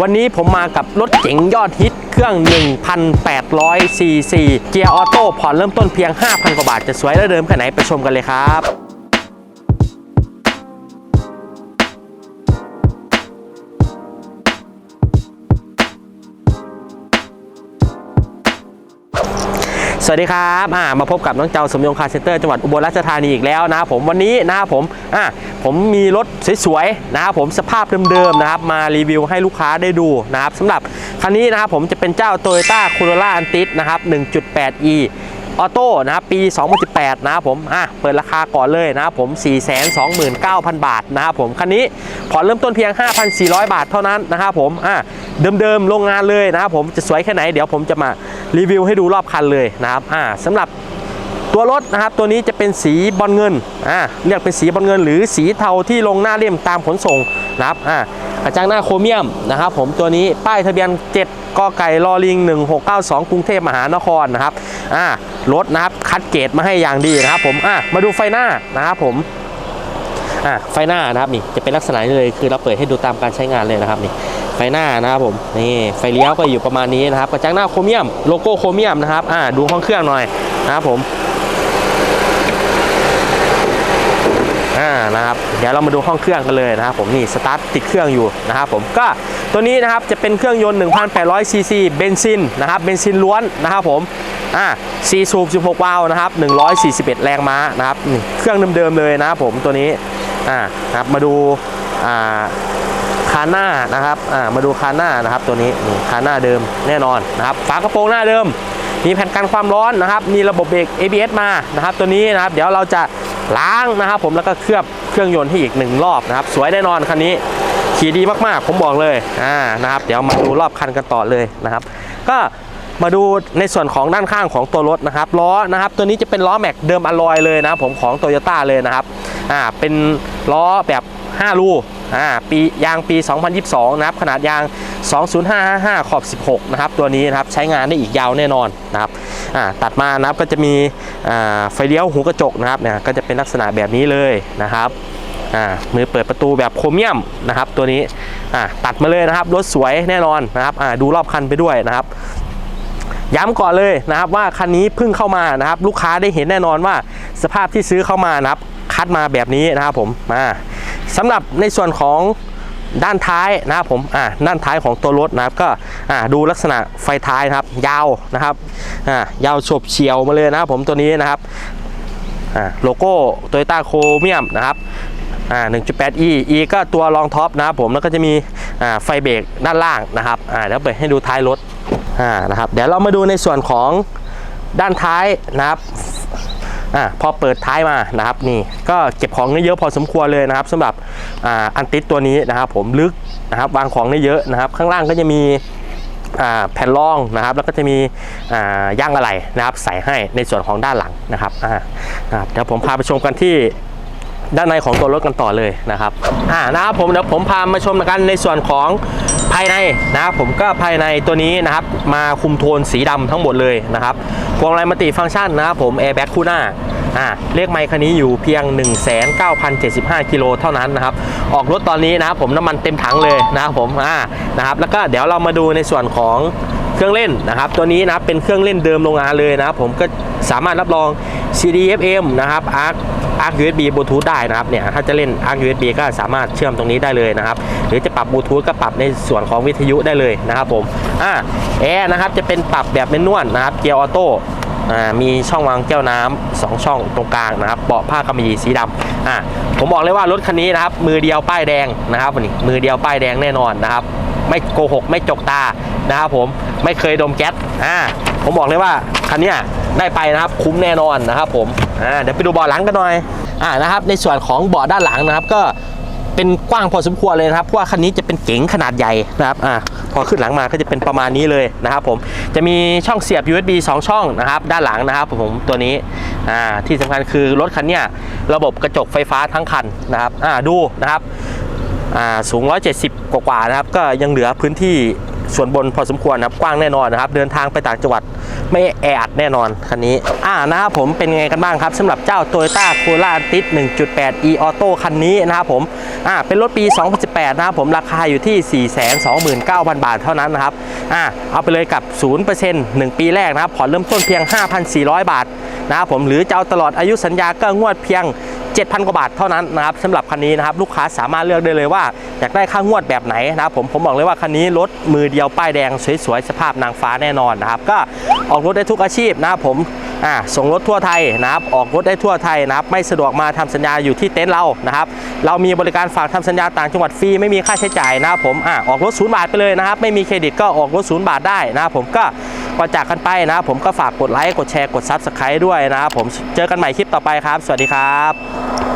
วันนี้ผมมากับรถเก๋งยอดฮิตเครื่อง 1,800ซีซีเกียร์ออโต้ผ่อนเริ่มต้นเพียง 5,000 กว่าบาท จะสวยและเดิมแค่ไหนไปชมกันเลยครับ วัสดีครับอ่ามาพบกับน้องเจ้าสมยงคาร์เซ็นเตอร์จังหวัดอุบลราชธานีอีกแล้วนะครับผมวันนี้นะครับผมอ่าผมมีรถสวยๆนะครับผมสภาพเดิมๆนะครับมารีวิวให้ลูกค้าได้ดูนะครับสำหรับคันนี้นะครับผมจะเป็นเจ้า Toyota Corolla Antis นะครับ 1.8e ออโต้นะครับปี 2018 นะครับผมอะเปิดราคาก่อนเลยนะครับผม 429,000 บาทนะครับผมคันนี้ผ่อนเริ่มต้นเพียง 5,400 บาทเท่านั้นนะครับผมอะเดิมๆโรงงานเลยนะครับผมจะสวยแค่ไหนเดี๋ยวผมจะมา รีวิวให้ดูรอบคันเลยนะครับอ่าสำหรับตัวรถนะครับตัวนี้จะเป็นสีบอลเงินอ่าเรียกเป็นสีบอลเงิน หรือสีเทาที่ลงหน้าเล่มตามขนส่งนะครับอ่ากระจังหน้าโครเมียมนะครับผมตัวนี้ป้ายทะเบียน 7กไก่ลอลิง 1692 กรุงเทพมหานครนะครับอ่ารถนะครับคัดเกรดมาให้อย่างดีนะครับผมอ่ามาดูไฟหน้านะครับผมอ่าไฟหน้านะครับนี่จะเป็นลักษณะนี้เลยคือเราเปิดให้ดูตามการใช้งานเลยนะครับนี่ ฟหน้านะครับผมนี่ไฟเลี้ยวก็อยู่ประมาณนี้นะครับกระจังหน้าโครเมียมโลโก้โครเมียมนะครับอ่าดูห้องเครื่องหน่อยนะครับผมอ่านะครับเดี๋ยวเรามาดูห้องเครื่องกันเลยนะครับผมนี่สตาร์ทติดเครื่องอยู่นะครับผมก็ตัวนี้นะครับจะเป็นเครื่องยนต์ 1,800ซีซีเบนซินนะครับเบนซินล้วนนะครับผมอ่า4สูบ16 วาล์วนะครับ141 แรงม้านะครับนี่เครื่องเดิมๆเลยนะครับผมตัวนี้อ่านะครับมาดูอ่า คานหน้านะครับอ่ามาดูคานหน้านะครับตัวนี้นี่คานหน้าเดิมแน่นอนนะครับฝากระโปรงหน้าเดิม มีแผ่นกันความร้อนนะครับมีระบบเบรก ABS มานะครับตัวนี้นะครับเดี๋ยวเราจะล้างนะครับผมแล้วก็เคลือบเครื่องยนต์ให้อีกหนึ่งรอบนะครับสวยแน่นอนคันนี้ขี่ดีมากๆ ผมบอกเลยอ่านะครับเดี๋ยวมาดูรอบคันกันต่อเลยนะครับ ก็มาดูในส่วนของด้านข้างของตัวรถนะครับล้อนะครับตัวนี้จะเป็นล้อแม็กเดิมอลลอยเลยนะผมของโตโยต้าเลยนะครับอ่าเป็นล้อแบบ 5ลูอ่าปียางปี 2022 นะครับ ขนาดยาง 20555 ขอบ 16 นะครับ ตัวนี้นะครับ ใช้งานได้อีกยาวแน่นอนนะครับอ่าตัดมานะครับก็จะมีอ่าไฟเลี้ยวหูกระจกนะครับเนี่ยก็จะเป็นลักษณะแบบนี้เลยนะครับอ่ามือเปิดประตูแบบโครเมียมนะครับ ตัวนี้อ่าตัดมาเลยนะครับ รถสวยแน่นอนนะครับอ่าดูรอบคันไปด้วยนะครับย้ำก่อนเลยนะครับว่าคันนี้เพิ่งเข้ามานะครับ ลูกค้าได้เห็นแน่นอนว่าสภาพที่ซื้อเข้ามานะครับ คัดมาแบบนี้นะครับผมมา สำหรับในส่วนของด้านท้ายนะครับผมอ่าด้านท้ายของตัวรถนะครับก็อ่าดูลักษณะไฟท้ายนะครับ ยาวนะครับอ่ายาวฉบเฉียวมาเลยนะครับผมตัวนี้นะครับอ่าโลโก้โตโยต้าโครเมียมนะครับอ่า 1.8e e ก็ตัวรองท็อปนะครับผมแล้วก็จะมีอ่าไฟเบรกด้านล่างนะครับอ่าเดี๋ยวเปิดให้ดูท้ายรถอ่านะครับเดี๋ยวเรามาดูในส่วนของด้านท้ายนะครับ อ่าพอเปิดท้ายมานะครับนี่ก็เก็บของได้เยอะพอสมควรเลยนะครับสำหรับอ่าอันติดตัวนี้นะครับ ผมลึกนะครับวางของได้เยอะนะครับ ข้างล่างก็จะมีอ่าแผ่นรองนะครับ แล้วก็จะมีอ่าย่างอะไหล่นะครับ ใส่ให้ในส่วนของด้านหลังนะครับอ่านะครับเดี๋ยวผมพาไปชมกันที่ด้านในของตัวรถกันต่อเลยนะครับอ่านะครับผมเดี๋ยวผมพามาชมกันในส่วนของ ภายในนะครับผมก็ภายในตัวนี้นะครับมาคุมโทนสีดำทั้งหมดเลยนะครับพวงมาลัยมัลติฟังก์ชันนะครับผมแอร์แบ็กคู่หน้าอ่าเลขไมค์คันนี้อยู่เพียง 19,075 กิโลเท่านั้นนะครับ ออกรถตอนนี้นะครับผมน้ำมันเต็มถังเลยนะครับผมอ่านะครับแล้วก็เดี๋ยวเรามาดูในส่วนของเครื่องเล่นนะครับ ตัวนี้นะเป็นเครื่องเล่นเดิมโรงงานเลยนะครับผมก็สามารถรับรอง CD FM นะครับ ARC ARC USB Bluetooth ได้นะครับเนี่ยถ้าจะเล่น ARC USB ก็สามารถเชื่อมตรงนี้ได้เลยนะครับ หรือจะปรับบลูทูธก็ปรับในส่วนของวิทยุได้เลยนะครับผมอ่าแอร์นะครับจะเป็นปรับแบบเมนนวลนะครับเกียร์ออโต้อ่ามีช่องวางแก้วน้ำสองช่องตรงกลางนะครับเบาะผ้ากำมะหยี่สีดำอ่าผมบอกเลยว่ารถคันนี้นะครับ มือเดียวป้ายแดงนะครับวันนี้มือเดียวป้ายแดงแน่นอนนะครับ ไม่โกหกไม่จกตา นะครับผมไม่เคยดมแก๊สอ่าผมบอกเลยว่าคันนี้ได้ไปนะครับคุ้มแน่นอนนะครับผมอ่าเดี๋ยวไปดูเบาะหลังกันหน่อยอ่านะครับในส่วนของเบาะด้านหลังนะครับก็เป็นกว้างพอสมควรเลยนะครับเพราะว่าคันนี้จะเป็นเก๋งขนาดใหญ่นะครับอ่าพอขึ้นหลังมาก็จะเป็นประมาณนี้เลยนะครับผมจะมีช่องเสียบ USB 2 ช่องนะครับด้านหลังนะครับผมตัวนี้อ่าที่สำคัญคือรถคันเนี้ยระบบกระจกไฟฟ้าทั้งคันนะครับอ่าดูนะครับอ่าสูง 170 กว่าๆนะครับก็ยังเหลือพื้นที่ ส่วนบนพอสมควรนะครับกว้างแน่นอนนะครับ เดินทางไปต่างจังหวัดไม่แออัดแน่นอนคันนี้ อ่านะครับผมเป็นไงกันบ้างครับสำหรับเจ้า Toyota Corolla Altis 1.8 e Auto คันนี้นะครับผมอ่าเป็นรถปี 2018 นะครับผมราคาอยู่ที่ 429,000 บาทเท่านั้นนะครับอ่าเอาไปเลยกับ 0% 1 ปีแรกนะครับผ่อนเริ่มต้นเพียง 5,400 บาทนะครับผมหรือจะเอาตลอดอายุสัญญาก็งวดเพียง 7,000 กว่าบาทเท่านั้นนะครับสำหรับคันนี้นะครับลูกค้าสามารถเลือกได้เลยว่า อยากได้ค่างวดแบบไหนนะครับผมผมบอกเลยว่าคันนี้รถมือเดียวป้ายแดงสวยๆสภาพนางฟ้าแน่นอนนะครับก็ออกรถได้ทุกอาชีพนะครับผมอ่าส่งรถทั่วไทยนะครับออกรถได้ทั่วไทยนะครับไม่สะดวกมาทำสัญญาอยู่ที่เต็นท์เรานะครับเรามีบริการฝากทำสัญญาต่างจังหวัดฟรีไม่มีค่าใช้จ่ายนะครับผมอ่าออกรถศูนย์บาทไปเลยนะครับไม่มีเครดิตก็ออกรถศูนย์บาทได้นะครับผมก็ ก่อนจากกันไปนะครับผมก็ฝากกดไลค์กดแชร์กดซับสไครต์ด้วยนะครับผมเจอกันใหม่คลิปต่อไปครับ สวัสดีครับ